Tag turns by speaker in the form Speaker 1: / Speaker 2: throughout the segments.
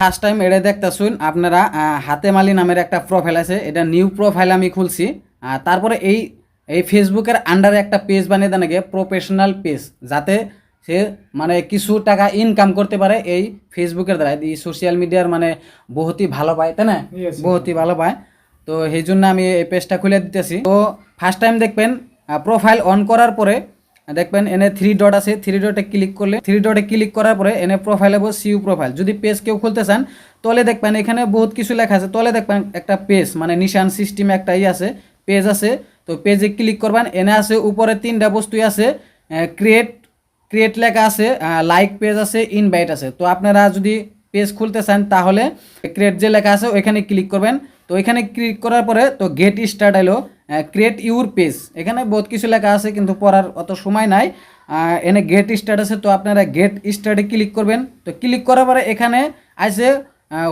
Speaker 1: First time এটা দেখতেছুন আপনারা আহ, হাতেম আলী নামের একটা প্রোফাইল আছে এটা নিউ প্রোফাইল আমি খুলছি। তারপরে এই এই ফেসবুকের আন্ডারে একটা পেজ বানিয়ে দেন আগে প্রফেশনাল পেজ যাতে সে মানে কিছু টাকা ইনকাম করতে পারে এই ফেসবুকের দ্বারা। এই সোশ্যাল মিডিয়ার মানে বহুতই ভালো পায় তাই না? বহুতই ভালো পায়। তো সেই জন্য আমি এই পেজটা খুলে দিতেছি। তো ফার্স্ট টাইম দেখবেন প্রোফাইল অন করার পরে দেখবেন, এনে থ্রি ডট আছে থ্রি ডটে ক্লিক করলে থ্রি ডটে ক্লিক করার পরে এনে প্রোফাইল হব সিউ প্রোফাইল যদি পেজ কেউ খুলতে চান, তলে দেখবেন, এখানে বহুত কিছু লেখা আছে। তলে দেখবেন, একটা পেজ মানে নিশান সিস্টেম একটা ই আছে পেজ আছে। তো পেজে ক্লিক করবেন, এনে আছে, উপরে তিনটা বস্তুই আছে ক্রিয়েট ক্রিয়েট লেখা আছে লাইক পেজ আছে ইনভাইট আছে। তো আপনারা যদি পেজ খুলতে চান, তাহলে ক্রিয়েট যে লেখা আছে, ওইখানে ক্লিক করবেন। তো এখানে ক্লিক করার পরে, তো গেট স্টার্ট এলো ক্রিয়েট ইউর পেজ এখানে বহুত কিছু লেখা আছে কিন্তু পড়ার অত সময় নাই। এনে গেট স্টার্ট আছে তো আপনারা গেট স্টার্টে ক্লিক করবেন। তো ক্লিক করার পরে এখানে আছে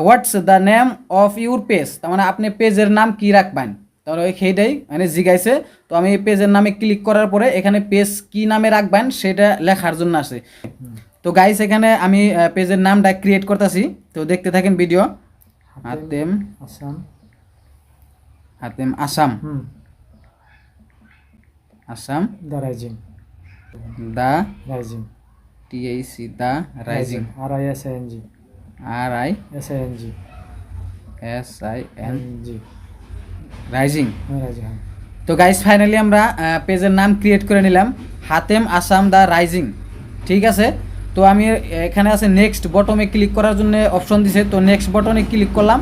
Speaker 1: what's the name of your page তার মানে আপনি পেজের নাম কি রাখবেন? তাহলে ওই সেইটাই মানে জিগাইছে। তো আমি পেজের নামে ক্লিক করার পরে এখানে পেজ কি নামে রাখবেন সেটা লেখার জন্য আছে। তো গাইস এখানে আমি পেজের নামটা ক্রিয়েট করতেছি। তো দেখতে থাকেন video Hatem
Speaker 2: Assam.
Speaker 1: Hatem Assam. Assam
Speaker 2: the rising
Speaker 1: the
Speaker 2: rising
Speaker 1: টিএইসি the rising
Speaker 2: R I S I N G
Speaker 1: R I
Speaker 2: S I N G
Speaker 1: S I N
Speaker 2: G
Speaker 1: rising
Speaker 2: rising
Speaker 1: তো guys finally আমরা পেজের নাম create করে নিলাম। হাতেম আসাম দা rising ঠিক আছে? তো আমি এখানে আছে নেক্সট বটমে ক্লিক করার জন্য অপশন দিছে। তো নেক্সট বটনে ক্লিক করলাম।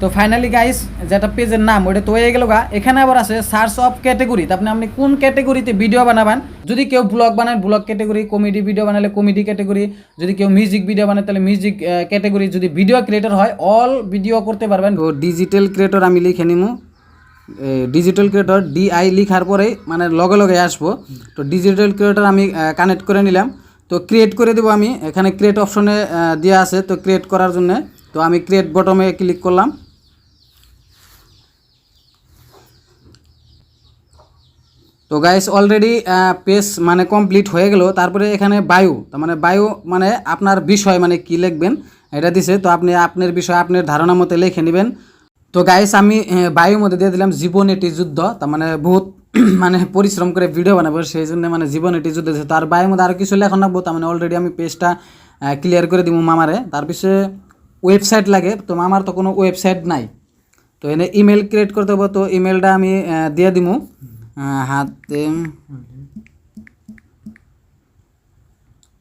Speaker 1: তো ফাইনালি গাইস যেটা পেজের নাম, ওইটা তো হয়ে গেল গা। এখানে আবার আছে সার্চ অফ ক্যাটেগরি আপনি আপনি কোন ক্যাটেগরিতে ভিডিও বানাবেন? যদি কেউ ব্লগ বানান ব্লগ ক্যাটেগরি কমেডি ভিডিও বানালে কমেডি ক্যাটেগরি যদি কেউ মিউজিক ভিডিও বানায়, তাহলে মিউজিক ক্যাটেগরি যদি ভিডিও ক্রিয়েটর হয় অল ভিডিও করতে পারবেন। তো ডিজিটাল ক্রিয়েটর আমি লিখে নিমু। ডিজিটাল ক্রিয়েটর ডিআই লিখার পরেই মানে লগে লগে আসব। তো ডিজিটাল ক্রিয়েটর আমি কানেক্ট করে নিলাম। তো ক্রিয়েট করে দেবো আমি। এখানে ক্রিয়েট অপশনে দেওয়া আছে। তো ক্রিয়েট করার জন্য। তো আমি ক্রিয়েট বটমে ক্লিক করলাম। তো গাইস অলরেডি পেজ মানে কমপ্লিট হয়ে গেল। তারপরে এখানে বায়ু তার মানে বায়ু মানে আপনার বিষয় মানে কি লিখবেন এটা দিছে। তো আপনি আপনার বিষয় আপনার ধারণা মতো লিখে নেবেন। তো গাইস আমি বায়ুর মধ্যে দিয়ে দিলাম জীবন এটি যুদ্ধ। তার মানে বহুত মানে পরিশ্রম করে ভিডিও বানাবো। সেই জন্য মানে জীবন এটি যুদ্ধ দিছে। তার বায়ুর মধ্যে আরও কিছু লেখন রাখব তার মানে অলরেডি আমি পেজটা ক্লিয়ার করে দিব মামারে। তার পিছনে ওয়েবসাইট লাগে। তো মামার তো কোনো ওয়েবসাইট নাই। তো এনে ইমেল ক্রিয়েট করতে হবে। তো ইমেলটা আমি দিয়ে আহ, হাতে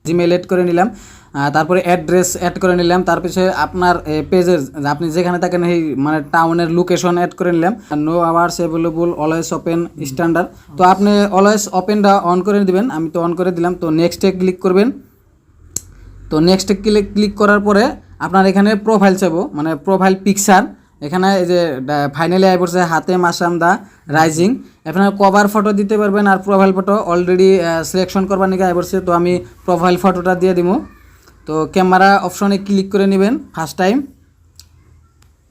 Speaker 1: জিমেল এড করে নিলাম। তারপরে অ্যাড্রেস অ্যাড করে নিলাম। তার পিছনে আপনার পেজের আপনি যেখানে থাকেন সেই মানে টাউনের লোকেশন অ্যাড করে নিলাম। No hours available always open standard তো আপনি অলওয়েজ ওপেনটা অন করে দিবেন। আমি তো অন করে দিলাম। তো নেক্সটে ক্লিক করবেন। তো নেক্সট ক্লিক ক্লিক করার পরে আপনার এখানে প্রোফাইল চাবো মানে প্রোফাইল পিকচার এখানে এই যে ফাইনালি আই পড়ছে হাতে মাসাম দা রাইজিং এখানে কভার ফটো দিতে পারবেন, আর প্রোফাইল ফটো অলরেডি সিলেকশন করবার নিকে আই পড়ছে তো আমি প্রোফাইল ফটোটা দিয়ে দিব তো ক্যামেরা অপশনে ক্লিক করে নেবেন ফার্স্ট টাইম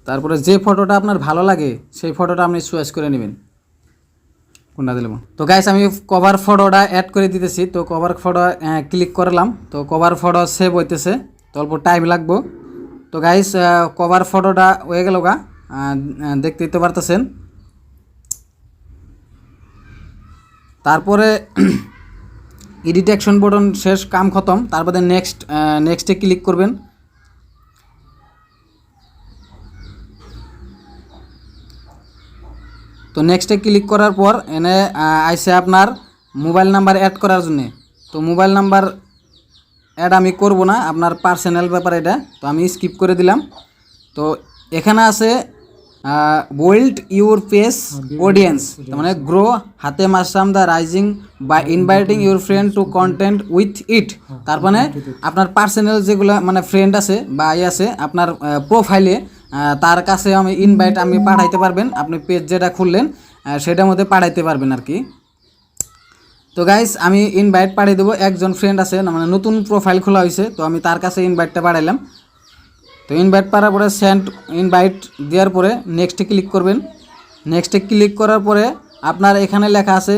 Speaker 1: তারপরে যে ফটোটা আপনার ভালো লাগে, সেই ফটোটা আপনি চয়েস করে নেবেন। কোনটা দিলাম তো গাইস আমি কভার ফটোটা অ্যাড করে দিতেছি, তো কভার ফটো ক্লিক করলাম। তো কভার ফটো সেভ হইতেছে, তো অল্প টাইম লাগবো। তো গাইস কভার ফটোটা হয়ে গেল গা। দেখতে দিতে পারতেছেন। তারপরে এডিট অ্যাকশন বটন শেষ, কাম খতম। তারপরে নেক্সট নেক্সটে ক্লিক করবেন। তো নেক্সটে ক্লিক করার পর এনে আইসে আপনার মোবাইল নাম্বার অ্যাড করার জন্য। তো মোবাইল নাম্বার অ্যাড আমি করব না, আপনার পার্সোনাল ব্যাপার এটা। তো আমি স্কিপ করে দিলাম। তো এখানে আছে বোল্ড ইউর পেস অডিয়েন্স মানে grow Hatem Assam the rising বা inviting your friend to content with it তার মানে আপনার পার্সোনাল যেগুলো মানে ফ্রেন্ড আছে বা ই আছে, আপনার প্রোফাইলে তার কাছে আমি ইনভাইট আমি পাঠাইতে পারবেন। আপনি পেজ যেটা খুললেন সেটার মধ্যে পাঠাইতে পারবেন আর কি। তো গাইস আমি ইনভাইট পাঠিয়ে দেবো। একজন ফ্রেন্ড আছে মানে নতুন প্রোফাইল খোলা হয়েছে তো আমি তার কাছে ইনভাইটটা পাঠাইলাম। তো ইনভাইট পাওয়ার পরে সেন্ড ইনভাইট দেওয়ার পরে নেক্সটে ক্লিক করবেন। নেক্সটে ক্লিক করার পরে আপনার এখানে লেখা আছে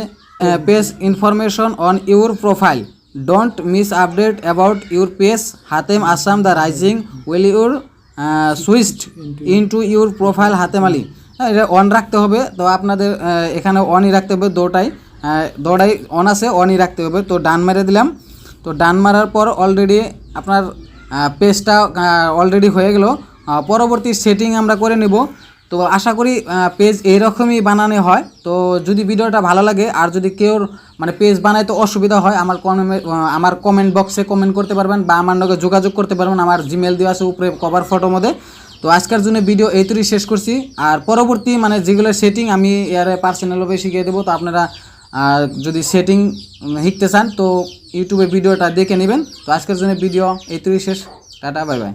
Speaker 1: page information on your profile don't miss update about your page Hatem Assam the rising will your switched into your profile Hatem Ali হ্যাঁ এটা অন রাখতে হবে, তো আপনাদের এখানে অনই রাখতে হবে দোটাই। দোটাই অন আছে অনই রাখতে হবে। তো ডান মেরে দিলাম। তো ডান মারার পর অলরেডি আপনার পেজটা অলরেডি হয়ে গেল। পরবর্তী সেটিং আমরা করে নেব। তো আশা করি পেজ এইরকমই বানানো হয়। তো যদি ভিডিওটা ভালো লাগে, আর যদি কেউ মানে পেজ বানাইতে অসুবিধা হয়, আমার কমেন্ট আমার কমেন্ট বক্সে কমেন্ট করতে পারবেন, বা আমার লগে যোগাযোগ করতে পারবেন। আমার জিমেল দেওয়া আছে উপরে কভার ফটোর মধ্যে। তো আজকের জন্য ভিডিও এইটুকুই শেষ করছি। আর পরবর্তী মানে যেগুলো সেটিং আমি এর পার্সোনালভাবে শিখিয়ে দেবো। তো আপনারা আহ, যদি সেটিং শিখতে চান তো ইউটিউবে ভিডিওটা দেখে নেবেন। তো আজকের জন্য ভিডিও এইটুকুই শেষ। Tata bye bye